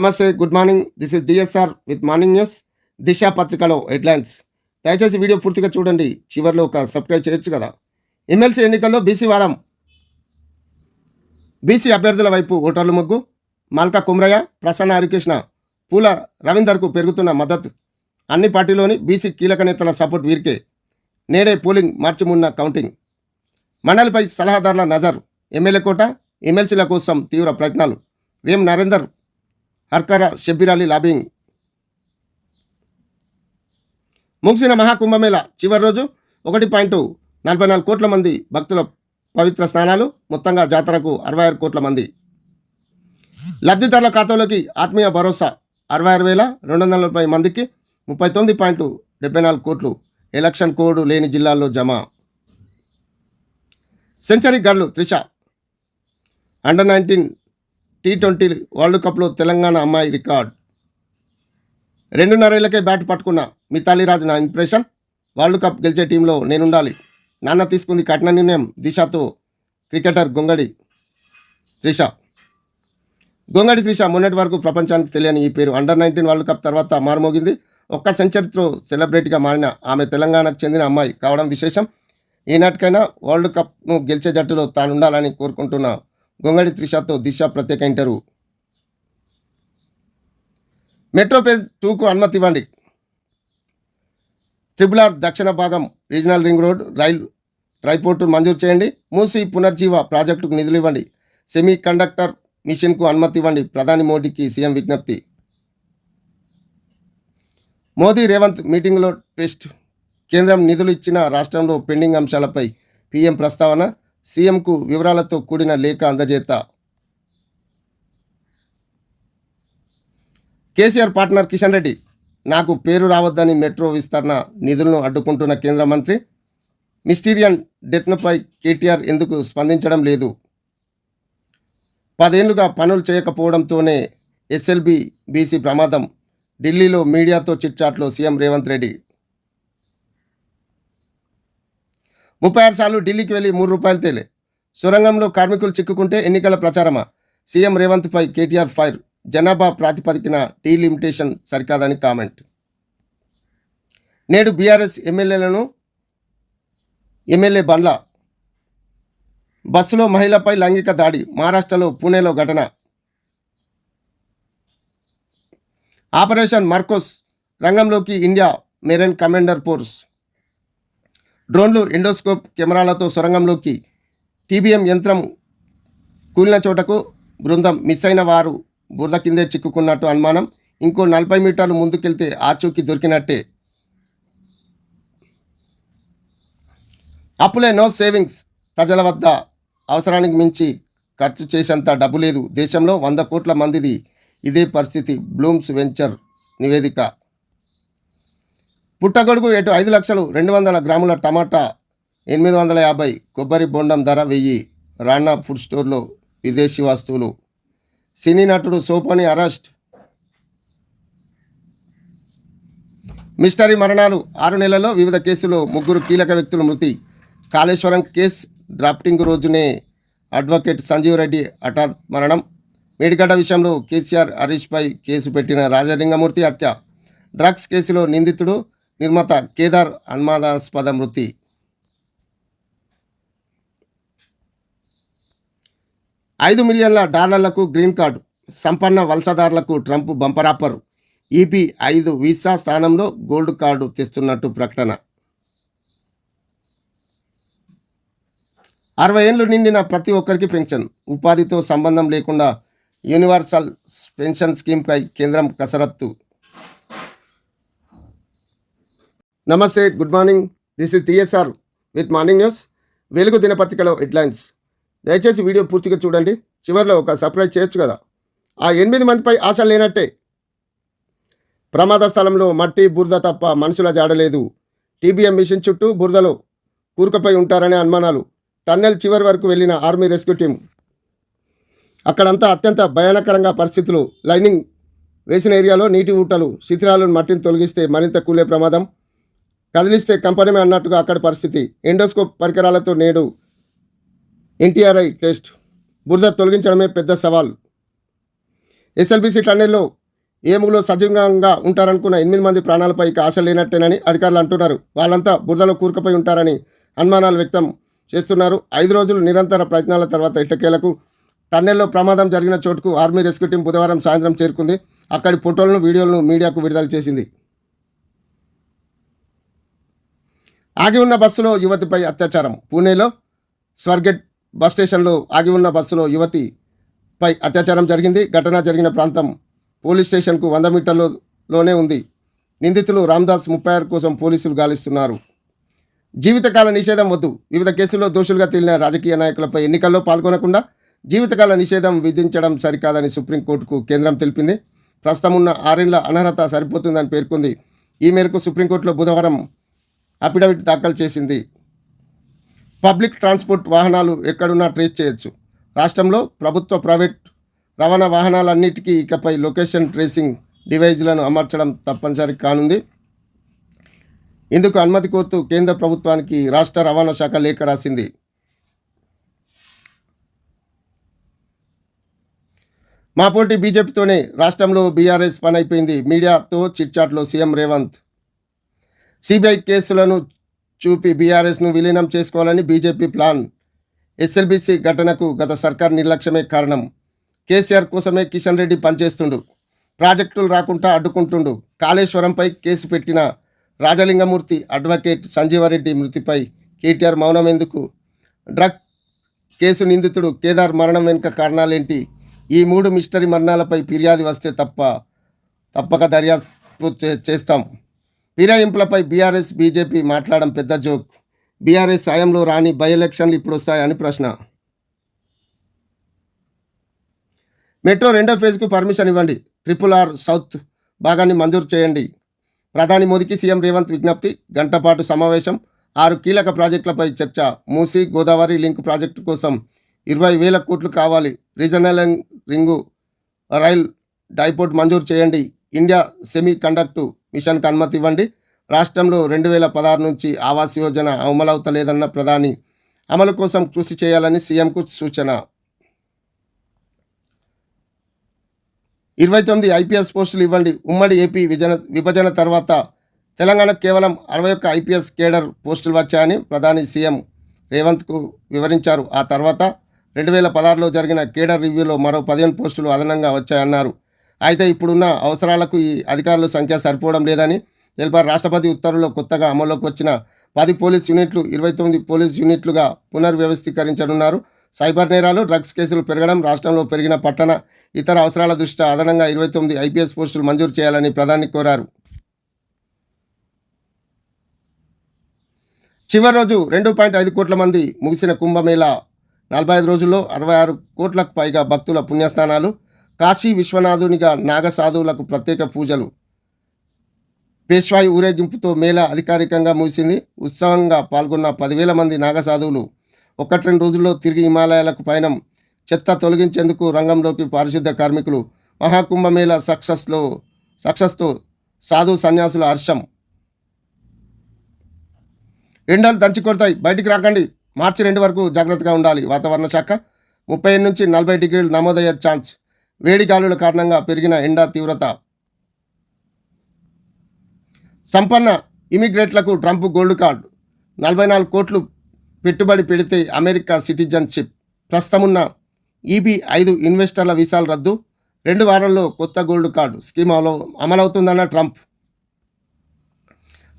నమస్తే good morning. This is DSR with morning news Disha పత్రికలో headlines. దయచేసి video పూర్తిగా చూడండి. చివరిలో ఒక సబ్స్క్రైబ్ చేయొచ్చు కదా. ఎమ్మెల్సీ ఎన్నికల్లో బీసీ వారం. బీసీ అభ్యర్థుల వైపు ఓటర్లు ముగ్గు. మల్కా కుమ్రయ్య ప్రసన్న హరికృష్ణ పూల రవీందర్కు పెరుగుతున్న మద్దతు. అన్ని పార్టీలోని బీసీ కీలక నేతల సపోర్ట్ వీరికే. నేడే పోలింగ్ మార్చి మూడున కౌంటింగ్. మండలిపై సలహాదారుల నజర్. ఎమ్మెల్యే కోట ఎమ్మెల్సీల కోసం తీవ్ర ప్రయత్నాలు. వేం నరేందర్ హర్కర షబ్బీర్ అలీ లాబింగ్ ముగిసిన మహాకుంభమేళ చివరి రోజు ఒకటి పాయింట్ నలభై నాలుగు కోట్ల మంది భక్తుల పవిత్ర స్నానాలు మొత్తంగా జాతరకు అరవై ఆరు కోట్ల మంది. లబ్ధిదారుల ఖాతాలోకి ఆత్మీయ భరోసా అరవై ఆరు వేల రెండు వందల నలభై మందికి ముప్పై తొమ్మిది పాయింట్ డెబ్బై నాలుగు కోట్లు ఎలక్షన్ కోడ్ లేని జిల్లాల్లో జమ. Century girl Trisha under nineteen T twenty world కప్లో తెలంగాణ అమ్మాయి రికార్డ్. రెండున్నరేళ్ళకే బ్యాట్ పట్టుకున్న మితాలి రాజు నా ఇంప్రెషన్ వరల్డ్ కప్ గెలిచే టీంలో నేనుండాలి. నాన్న తీసుకుంది కఠిన నిర్ణయం దిశతో క్రికెటర్ గొంగడి త్రిష. గొంగడి త్రిష మొన్నటి వరకు ప్రపంచానికి తెలియని ఈ పేరు. అండర్ నైన్టీన్ వరల్డ్ కప్ తర్వాత మారుమోగింది. ఒక్క సెంచరీతో సెలబ్రిటీగా మారిన ఆమె తెలంగాణకు చెందిన అమ్మాయి కావడం విశేషం. ఈనాటికైనా వరల్డ్ కప్ను గెలిచే జట్టులో తాను ఉండాలని గొంగళి త్రిషతో దిశ ప్రత్యేక ఇంటర్వ్యూ మెట్రో పేజ్ టూకు అనుమతి ఇవ్వండి. ట్రిపుల్ ఆర్ దక్షిణ భాగం రీజనల్ రింగ్ రోడ్ రైలు ట్రైపోర్టు మంజూరు చేయండి. మూసి పునర్జీవ ప్రాజెక్టుకు నిధులు ఇవ్వండి. సెమీ కండక్టర్ మిషన్కు అనుమతి ఇవ్వండి. ప్రధాని మోడీకి సీఎం విజ్ఞప్తి. మోదీ రేవంత్ మీటింగ్లో టెస్ట్ కేంద్రం నిధులు ఇచ్చిన రాష్ట్రంలో పెండింగ్ అంశాలపై పీఎం ప్రస్తావన సీఎంకు వివరాలతో కూడిన లేఖ అందజేత. కేసీఆర్ పార్ట్నర్ కిషన్ రెడ్డి నాకు పేరు రావద్దని మెట్రో విస్తరణ నిధులను అడ్డుకుంటున్న కేంద్ర మంత్రి మిస్టీరియన్ డెత్నపై కేటీఆర్ ఎందుకు స్పందించడం లేదు? పదేళ్ళుగా పనులు చేయకపోవడంతోనే ఎస్ఎల్బి బీసీ ప్రమాదం ఢిల్లీలో మీడియాతో చిట్చాట్లో సీఎం రేవంత్ రెడ్డి. ముప్పై ఆరు సార్లు ఢిల్లీకి వెళ్ళి మూడు రూపాయలు తేలే. సొరంగంలో కార్మికులు చిక్కుకుంటే ఎన్నికల ప్రచారమా? సీఎం రేవంత్పై కేటీఆర్ ఫైర్. జనాభా ప్రాతిపదికన టీ లిమిటేషన్ సరికాదని కామెంట్. నేడు బీఆర్ఎస్ ఎమ్మెల్యేలను ఎమ్మెల్యే బండ్ల. బస్సులో మహిళపై లైంగిక దాడి మహారాష్ట్రలో పూణేలో ఘటన. ఆపరేషన్ మార్కోస్ రంగంలోకి ఇండియా మెరైన్ కమాండర్ ఫోర్స్. డ్రోన్లు ఎండోస్కోప్ కెమెరాలతో సొరంగంలోకి టీబీఎం యంత్రం కూలిన చోటకు బృందం మిస్ అయిన వారు బురద కిందే చిక్కుకున్నట్టు అనుమానం. ఇంకో నలభై మీటర్లు ముందుకెళ్తే ఆచూకీ దొరికినట్టే. అప్పులే నో సేవింగ్స్. ప్రజల వద్ద అవసరానికి మించి ఖర్చు చేసేంత డబ్బు లేదు. దేశంలో వంద కోట్ల మందిది ఇదే పరిస్థితి. బ్లూమ్స్ వెంచర్ నివేదిక. పుట్టగొడుగు ఎటు ఐదు లక్షలు రెండు వందల గ్రాముల టమాటా ఎనిమిది వందల యాభై కొబ్బరి బొండం ధర వెయ్యి. రాణా ఫుడ్ స్టోర్లో విదేశీ వస్తువులు. సినీ నటుడు సోపని అరెస్ట్. మిస్టరీ మరణాలు ఆరు నెలల్లో వివిధ కేసుల్లో ముగ్గురు కీలక వ్యక్తులు మృతి. కాళేశ్వరం కేసు డ్రాఫ్టింగ్ రోజునే అడ్వకేట్ సంజీవ్ రెడ్డి హఠాత్ మరణం. మేడిగడ్డ విషయంలో కేసీఆర్ హరీష్పై కేసు పెట్టిన రాజలింగమూర్తి హత్య. డ్రగ్స్ కేసులో నిందితుడు నిర్మాత కేదార్ అనుమానాస్పద మృతి. ఐదు మిలియన్ల డాలర్లకు గ్రీన్ కార్డు. సంపన్న వలసదారులకు ట్రంప్ బంపరాపరు ఈపీ ఐదు వీసా స్థానంలో గోల్డ్ కార్డు తెస్తున్నట్టు ప్రకటన. అరవై ఏళ్ళు నిండిన ప్రతి ఒక్కరికి పెన్షన్. ఉపాధితో సంబంధం లేకుండా యూనివర్సల్ పెన్షన్ స్కీమ్పై కేంద్రం కసరత్తు. నమస్తే good morning. This is TSR with morning news Velugu దినపత్రికలో హెడ్లైన్స్. దయచేసి వీడియో పూర్తిగా చూడండి. చివరిలో ఒక సర్ప్రైజ్ చేయొచ్చు కదా. ఆ ఎనిమిది మందిపై ఆశ లేనట్టే. ప్రమాద స్థలంలో మట్టి బురద తప్ప మనుషుల జాడలేదు టీబీఎం మిషన్ చుట్టూ బురదలో కూరుకపై ఉంటారనే అనుమానాలు. టన్నెల్ చివరి వరకు వెళ్ళిన ఆర్మీ రెస్క్యూ టీం అక్కడంతా అత్యంత భయానకరంగా పరిస్థితులు. లైనింగ్ వేసిన ఏరియాలో నీటి ఊటలు శిథిరాలను మట్టిని తొలగిస్తే మరింత కూలే ప్రమాదం. కదిలిస్తే కంపనమే అన్నట్టుగా అక్కడ పరిస్థితి. ఎండోస్కోప్ పరికరాలతో నేడు ఎన్టీఆర్ఐ టెస్ట్. బురద తొలగించడమే పెద్ద సవాల్. ఎస్ఎల్బిసి టన్నెల్లో ఏముగులో సజీవంగా ఉంటారనుకున్న ఎనిమిది మంది ప్రాణాలపై ఇక ఆశ లేనట్టేనని అధికారులు అంటున్నారు. వాళ్ళంతా బురదలో కూరుకుపోయి ఉంటారని అనుమానాలు వ్యక్తం చేస్తున్నారు. ఐదు రోజులు నిరంతర ప్రయత్నాల తర్వాత ఇటకేలకు టన్నెల్లో ప్రమాదం జరిగిన చోటుకు ఆర్మీ రెస్క్యూ టీం బుధవారం సాయంత్రం చేరుకుంది. అక్కడి ఫోటోలను వీడియోలను మీడియాకు విడుదల చేసింది. ఆగి ఉన్న బస్సులో యువతిపై అత్యాచారం. పూణేలో స్వర్గెట్ బస్ స్టేషన్లో ఆగి ఉన్న బస్సులో యువతిపై అత్యాచారం జరిగింది. ఘటన జరిగిన ప్రాంతం పోలీస్ స్టేషన్కు వంద మీటర్లలోనే ఉంది. నిందితులు రామ్దాస్ ముప్పై ఆరు కోసం పోలీసులు గాలిస్తున్నారు. జీవితకాల నిషేధం వద్దు. వివిధ కేసుల్లో దోషులుగా తేలిన రాజకీయ నాయకులపై ఎన్నికల్లో పాల్గొనకుండా జీవితకాల నిషేధం విధించడం సరికాదని సుప్రీంకోర్టుకు కేంద్రం తెలిపింది. ప్రస్తుతం ఉన్న ఆరేళ్ళ అనర్హత సరిపోతుందని పేర్కొంది. ఈ మేరకు సుప్రీంకోర్టులో బుధవారం అఫిడవిట్ దాఖలు చేసింది. పబ్లిక్ ట్రాన్స్పోర్ట్ వాహనాలు ఎక్కడున్నా ట్రేస్ చేయొచ్చు. రాష్ట్రంలో ప్రభుత్వ ప్రైవేట్ రవాణా వాహనాలన్నిటికీ ఇకపై లొకేషన్ ట్రేసింగ్ డివైజ్లను అమర్చడం తప్పనిసరి కానుంది. ఇందుకు అనుమతి కోరుతూ కేంద్ర ప్రభుత్వానికి రాష్ట్ర రవాణా శాఖ లేఖ రాసింది. మా పోటీ బీజేపీతోనే రాష్ట్రంలో బీఆర్ఎస్ పని అయిపోయింది మీడియాతో చిట్చాట్లో సీఎం రేవంత్ సిబిఐ కేసులను చూపి బీఆర్ఎస్ను విలీనం చేసుకోవాలని బీజేపీ ప్లాన్. ఎస్ఎల్బీసీ ఘటనకు గత సర్కార్ నిర్లక్ష్యమే కారణం. కేసీఆర్ కోసమే కిషన్ రెడ్డి పనిచేస్తుండు. ప్రాజెక్టులు రాకుండా అడ్డుకుంటుండు. కాళేశ్వరంపై కేసు పెట్టిన రాజలింగమూర్తి అడ్వకేట్ సంజీవారెడ్డి మృతిపై కేటీఆర్ మౌనం ఎందుకు? డ్రగ్ కేసు నిందితుడు కేదార్ మరణం వెనుక కారణాలేంటి? ఈ మూడు మిస్టరీ మరణాలపై ఫిర్యాదు వస్తే తప్ప తప్పక దర్యాప్తు చే- చేస్తాం. ఫిరాయింపులపై బీఆర్ఎస్ బీజేపీ మాట్లాడడం పెద్ద జోక్. బీఆర్ఎస్ సాయంలో రాని బై ఎలక్షన్లు ఇప్పుడు వస్తాయని ప్రశ్న. మెట్రో రెండో ఫేజ్కు పర్మిషన్ ఇవ్వండి. ట్రిపుల్ ఆర్ సౌత్ భాగాన్ని మంజూరు చేయండి. ప్రధాని మోదీకి సీఎం రేవంత్ విజ్ఞప్తి. గంటపాటు సమావేశం. ఆరు కీలక ప్రాజెక్టులపై చర్చ. మూసి గోదావరి లింక్ ప్రాజెక్టు కోసం ఇరవై వేల కోట్లు కావాలి. రీజనల్ రింగు రైల్ డైపోర్ట్ మంజూరు చేయండి. ఇండియా సెమీ కండక్టు మిషన్కు అనుమతి ఇవ్వండి. రాష్ట్రంలో రెండు వేల పదహారు నుంచి ఆవాస్ యోజన అమలవుతలేదన్న ప్రధాని అమలు కోసం కృషి చేయాలని సీఎంకు సూచన. ఇరవై తొమ్మిది ఐపీఎస్ పోస్టులు ఇవ్వండి. ఉమ్మడి ఏపీ విజన విభజన తర్వాత తెలంగాణ కేవలం అరవై ఒక్క ఐపీఎస్ కేడర్ పోస్టులు వచ్చాయని ప్రధాని సీఎం రేవంత్కు వివరించారు. ఆ తర్వాత రెండు వేల పదహారులో జరిగిన కేడర్ రివ్యూలో మరో పదిహేను పోస్టులు అదనంగా వచ్చాయన్నారు. అయితే ఇప్పుడున్న అవసరాలకు ఈ అధికారుల సంఖ్య సరిపోవడం లేదని తెలిపారు. రాష్ట్రపతి ఉత్తర్వులో కొత్తగా అమల్లోకి వచ్చిన పది పోలీస్ యూనిట్లు ఇరవై తొమ్మిది పోలీస్ యూనిట్లుగా పునర్వ్యవస్థీకరించనున్నారు. సైబర్ నేరాలు డ్రగ్స్ కేసులు పెరగడం రాష్ట్రంలో పెరిగిన పట్టణ ఇతర అవసరాల దృష్ట్యా అదనంగా ఇరవై తొమ్మిది ఐపీఎస్ పోస్టులు మంజూరు చేయాలని ప్రధాని కోరారు. చివరి రోజు రెండు పాయింట్ ఐదు కోట్ల మంది ముగిసిన కుంభమేళా నలభై ఐదు రోజుల్లో అరవై ఆరు కోట్లకు పైగా భక్తుల పుణ్యస్థానాలు కాశీ విశ్వనాథునిగా నాగసాధువులకు ప్రత్యేక పూజలు. పేష్వాయి ఊరేగింపుతో మేళ అధికారికంగా ముగిసింది. ఉత్సవంగా పాల్గొన్న పదివేల మంది నాగసాధువులు ఒకటి రెండు రోజుల్లో తిరిగి హిమాలయాలకు పయనం చెత్త తొలగించేందుకు రంగంలోకి పారిశుద్ధ కార్మికులు మహాకుంభమేళ సక్సెస్లో సక్సెస్తో సాధు సన్యాసుల హర్షం. ఎండలు దంచి కొడతాయి. బయటికి రాకండి. మార్చి రెండు వరకు జాగ్రత్తగా ఉండాలి. వాతావరణ శాఖ ముప్పై నుంచి నలభై డిగ్రీలు నమోదయ్యే ఛాన్స్ వేడి గాలుల కారణంగా పెరిగిన ఎండ తీవ్రత. సంపన్న ఇమిగ్రేట్లకు ట్రంప్ గోల్డ్ కార్డు. నలభై నాలుగు కోట్లు పెట్టుబడి పెడితే అమెరికా సిటిజన్షిప్. ప్రస్తుతమున్న ఈబీ ఐదు ఇన్వెస్టర్ల వీసాలు రద్దు. రెండు వారాల్లో కొత్త గోల్డ్ కార్డు స్కీమ్ అమలు అమలవుతుందన్న ట్రంప్.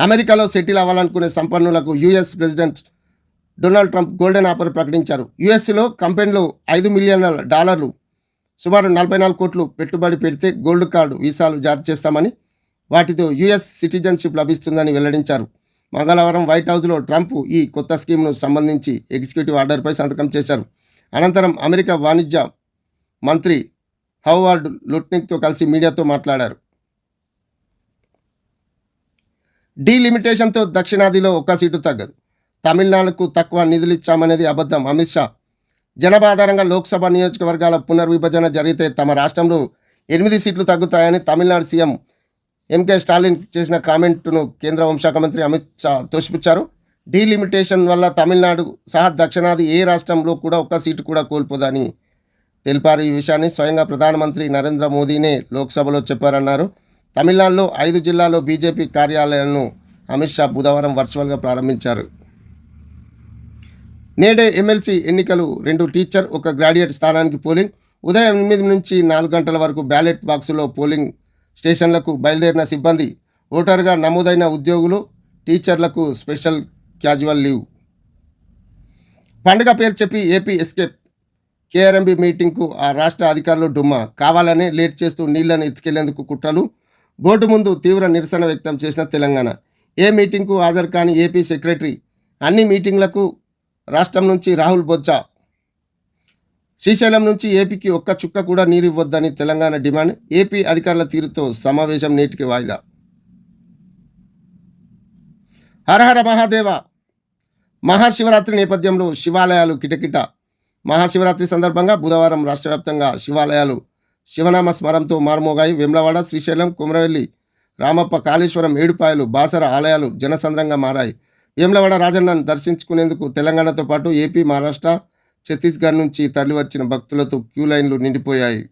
అమెరికాలో సెటిల్ అవ్వాలనుకునే సంపన్నులకు US president Donald Trump golden offer ప్రకటించారు. యుఎస్లో కంపెనీలో ఐదు మిలియన్ల డాలర్లు సుమారు నలభై నాలుగు కోట్లు పెట్టుబడి పెడితే గోల్డ్ కార్డు వీసాలు జారీ చేస్తామని వాటితో యుఎస్ సిటిజన్షిప్ లభిస్తుందని వెల్లడించారు. మంగళవారం వైట్ హౌస్లో ట్రంప్ ఈ కొత్త స్కీమ్ను సంబంధించి ఎగ్జిక్యూటివ్ ఆర్డర్పై సంతకం చేశారు. అనంతరం అమెరికా వాణిజ్య మంత్రి హౌవార్డ్ లుట్నిక్తో కలిసి మీడియాతో మాట్లాడారు. డీలిమిటేషన్తో దక్షిణాదిలో ఒక్క సీటు తగ్గదు. తమిళనాడుకు తక్కువ నిధులు ఇచ్చామనేది అబద్ధం. అమిత్ షా జనాభా ఆధారంగా లోక్సభ నియోజకవర్గాల పునర్విభజన జరిగితే తమ రాష్ట్రంలో ఎనిమిది సీట్లు తగ్గుతాయని తమిళనాడు సీఎం ఎంకే స్టాలిన్ చేసిన కామెంట్ను కేంద్ర హోంశాఖ మంత్రి అమిత్ షా తోసిపుచ్చారు. డీలిమిటేషన్ వల్ల తమిళనాడు సహా దక్షిణాది ఏ రాష్ట్రంలో కూడా ఒక్క సీటు కూడా కోల్పోదని తెలిపారు. ఈ విషయాన్ని స్వయంగా ప్రధానమంత్రి నరేంద్ర మోదీనే లోక్సభలో చెప్పారన్నారు. తమిళనాడులో ఐదు జిల్లాల్లో బీజేపీ కార్యాలయాలను అమిత్ షా బుధవారం వర్చువల్గా ప్రారంభించారు. నేడే ఎమ్మెల్సీ ఎన్నికలు రెండు టీచర్ ఒక గ్రాడ్యుయేట్ స్థానానికి పోలింగ్. ఉదయం ఎనిమిది నుంచి నాలుగు గంటల వరకు బ్యాలెట్ బాక్సులో పోలింగ్ స్టేషన్లకు బయలుదేరిన సిబ్బంది ఓటర్గా నమోదైన ఉద్యోగులు టీచర్లకు స్పెషల్ క్యాజువల్ లీవ్. పండుగ పేరు చెప్పి ఏపీ ఎస్కేప్ కేఆర్ఎంబి మీటింగ్కు ఆ రాష్ట్ర అధికారులు డుమ్మా. కావాలనే లేట్ చేస్తూ నీళ్ళను ఎత్తుకెళ్ళేందుకు కుట్రలు. బోర్డు ముందు తీవ్ర నిరసన వ్యక్తం చేసిన తెలంగాణ. ఏ మీటింగ్కు హాజరు కాని ఏపీ సెక్రటరీ అన్ని మీటింగ్లకు రాష్ట్రం నుంచి రాహుల్ బొజ్జ. శ్రీశైలం నుంచి ఏపీకి ఒక్క చుక్క కూడా నీరు ఇవ్వొద్దని తెలంగాణ డిమాండ్. ఏపీ అధికారుల తీరుతో సమావేశం నేటికి వాయిదా. హరహర మహాదేవ. మహాశివరాత్రి నేపథ్యంలో శివాలయాలు కిటకిట. మహాశివరాత్రి సందర్భంగా బుధవారం రాష్ట్ర వ్యాప్తంగా శివాలయాలు శివనామ స్మరంతో మారుమోగాయి. వేములవాడ శ్రీశైలం కుమరవెల్లి రామప్ప కాళేశ్వరం ఏడుపాయలు బాసర ఆలయాలు జనసంద్రంగా మారాయి. వేములవాడ రాజన్నను దర్శించుకునేందుకు తెలంగాణతో పాటు ఏపీ మహారాష్ట్ర ఛత్తీస్గఢ్ నుంచి తరలివచ్చిన భక్తులతో క్యూ లైన్లు నిండిపోయాయి.